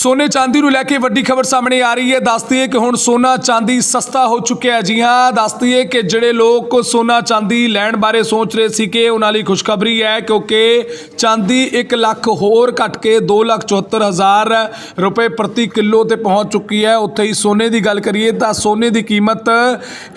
ਸੋਨੇ ਚਾਂਦੀ ਨੂੰ ਲੈ ਕੇ ਵੱਡੀ ਖਬਰ ਸਾਹਮਣੇ ਆ ਰਹੀ ਹੈ। ਦੱਸਦੀ ਹੈ ਕਿ ਹੁਣ ਸੋਨਾ ਚਾਂਦੀ ਸਸਤਾ ਹੋ ਚੁੱਕਿਆ ਹੈ। ਜੀ ਹਾਂ ਦੱਸਦੀ ਹੈ ਕਿ ਜਿਹੜੇ ਲੋਕ ਸੋਨਾ ਚਾਂਦੀ ਲੈਣ ਬਾਰੇ ਸੋਚ ਰਹੇ ਸੀ ਕਿ ਉਹਨਾਂ ਲਈ ਖੁਸ਼ਖਬਰੀ ਹੈ ਕਿਉਂਕਿ ਚਾਂਦੀ 1 ਲੱਖ ਹੋਰ ਘਟ ਕੇ 274000 ਰੁਪਏ ਪ੍ਰਤੀ ਕਿਲੋ ਤੇ ਪਹੁੰਚ ਚੁੱਕੀ ਹੈ। ਉੱਥੇ ਹੀ ਸੋਨੇ ਦੀ ਗੱਲ ਕਰੀਏ ਤਾਂ ਸੋਨੇ ਦੀ ਕੀਮਤ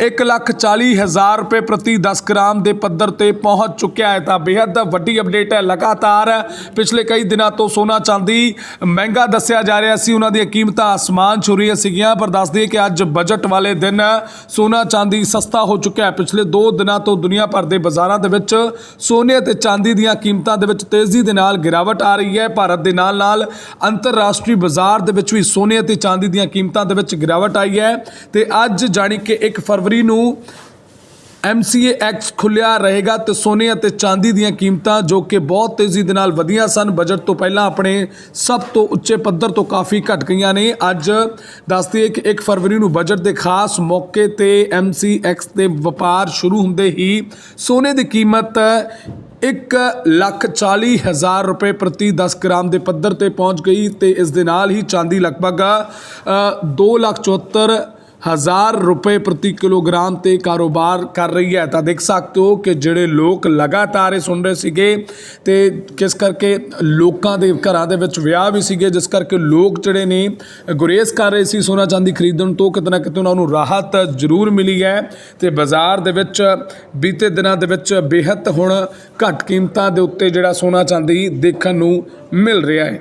140000 ਰੁਪਏ ਪ੍ਰਤੀ 10 ਗ੍ਰਾਮ ਦੇ ਪੱਧਰ ਤੇ ਪਹੁੰਚ ਚੁੱਕਿਆ ਹੈ। ਤਾਂ ਬੇहद ਵੱਡੀ ਅਪਡੇਟ ਹੈ। ਲਗਾਤਾਰ ਪਿਛਲੇ ਕਈ ਦਿਨਾਂ ਤੋਂ ਸੋਨਾ ਚਾਂਦੀ ਮਹਿੰਗਾ ਦੱਸਿਆ ਜਾ ਰਿਹਾ ਸੀ, ਉਹਨਾਂ ਦੀਆਂ ਕੀਮਤਾਂ ਆਸਮਾਨ ਛੂ ਰਹੀਆਂ ਸੀਗੀਆਂ, ਪਰ ਦੱਸ ਦਈਏ ਕਿ ਅੱਜ ਬਜਟ ਵਾਲੇ ਦਿਨ ਸੋਨਾ ਚਾਂਦੀ ਸਸਤਾ ਹੋ ਚੁੱਕਿਆ ਹੈ। ਪਿਛਲੇ 2 ਦਿਨਾਂ ਤੋਂ ਦੁਨੀਆ ਭਰ ਦੇ ਬਾਜ਼ਾਰਾਂ ਦੇ ਵਿੱਚ ਸੋਨੇ ਅਤੇ ਚਾਂਦੀ ਦੀਆਂ ਕੀਮਤਾਂ ਦੇ ਵਿੱਚ ਤੇਜ਼ੀ ਦੇ ਨਾਲ ਗਿਰਾਵਟ ਆ ਰਹੀ ਹੈ। ਭਾਰਤ ਦੇ ਨਾਲ ਨਾਲ ਅੰਤਰਰਾਸ਼ਟਰੀ ਬਾਜ਼ਾਰ ਦੇ ਵਿੱਚ ਵੀ ਸੋਨੇ ਅਤੇ ਚਾਂਦੀ ਦੀਆਂ ਕੀਮਤਾਂ ਦੇ ਵਿੱਚ ਗਿਰਾਵਟ ਆਈ ਹੈ ਤੇ ਅੱਜ ਜਾਣੀ ਕਿ 1 ਫਰਵਰੀ ਨੂੰ MCA ਐਕਸ ਖੁੱਲਿਆ ਰਹੇਗਾ ਤੇ ਸੋਨੇ ਅਤੇ ਚਾਂਦੀ ਦੀਆਂ ਕੀਮਤਾਂ ਜੋ ਕਿ ਬਹੁਤ ਤੇਜ਼ੀ ਦੇ ਨਾਲ ਵਧੀਆਂ ਸਨ ਬਜਟ ਤੋਂ ਪਹਿਲਾਂ ਆਪਣੇ ਸਭ ਤੋਂ ਉੱਚੇ ਪੱਧਰ ਤੋਂ ਕਾਫੀ ਘਟ ਗਈਆਂ ਨੇ। ਅੱਜ ਦੱਸਦੀ ਹੈ ਕਿ 1 ਫਰਵਰੀ ਨੂੰ ਬਜਟ ਦੇ ਖਾਸ ਮੌਕੇ ਤੇ MCX ਦੇ ਵਪਾਰ ਸ਼ੁਰੂ ਹੁੰਦੇ ਹੀ ਸੋਨੇ ਦੀ ਕੀਮਤ ਇੱਕ ਲੱਖ ਚਾਲੀ ਹਜ਼ਾਰ ਰੁਪਏ ਪ੍ਰਤੀ 10 ਗ੍ਰਾਮ ਦੇ ਪੱਧਰ ਤੇ ਪਹੁੰਚ ਗਈ ਤੇ ਇਸ ਦੇ ਨਾਲ ਹੀ ਚਾਂਦੀ ਲਗਭਗ ਅ, ਦੋ ਲੱਖ ਚੁਹੱਤਰ ਹਜ਼ਾਰ ਰੁਪਏ ਪ੍ਰਤੀ ਕਿਲੋਗ੍ਰਾਮ ਤੇ ਕਾਰੋਬਾਰ ਕਰ ਰਹੀ ਹੈ। ਤਾਂ ਦੇਖ ਸਕਦੇ ਹੋ ਕਿ ਜਿਹੜੇ ਲੋਕ ਲਗਾਤਾਰ ਇਹ ਸੁਣ ਰਹੇ ਸੀਗੇ ਤੇ ਕਿਸ ਕਰਕੇ ਲੋਕਾਂ ਦੇ ਘਰਾਂ ਦੇ ਵਿੱਚ ਵਿਆਹ ਵੀ ਸੀਗੇ, ਜਿਸ ਕਰਕੇ ਲੋਕ ਜਿਹੜੇ ਨੇ ਗੁਰੇਜ਼ ਕਰ ਰਹੇ ਸੀ ਸੋਨਾ ਚਾਂਦੀ ਖਰੀਦਣ ਤੋਂ, ਕਿਤੇ ਨਾ ਕਿਤੇ ਉਹਨਾਂ ਨੂੰ ਰਾਹਤ ਜ਼ਰੂਰ ਮਿਲੀ ਹੈ। ਤੇ ਬਾਜ਼ਾਰ ਦੇ ਵਿੱਚ ਬੀਤੇ ਦਿਨਾਂ ਦੇ ਵਿੱਚ ਬੇਹੱਦ ਹੁਣ ਘੱਟ ਕੀਮਤਾਂ ਦੇ ਉੱਤੇ ਜਿਹੜਾ ਸੋਨਾ ਚਾਂਦੀ ਦੇਖਣ ਨੂੰ ਮਿਲ ਰਿਹਾ ਹੈ।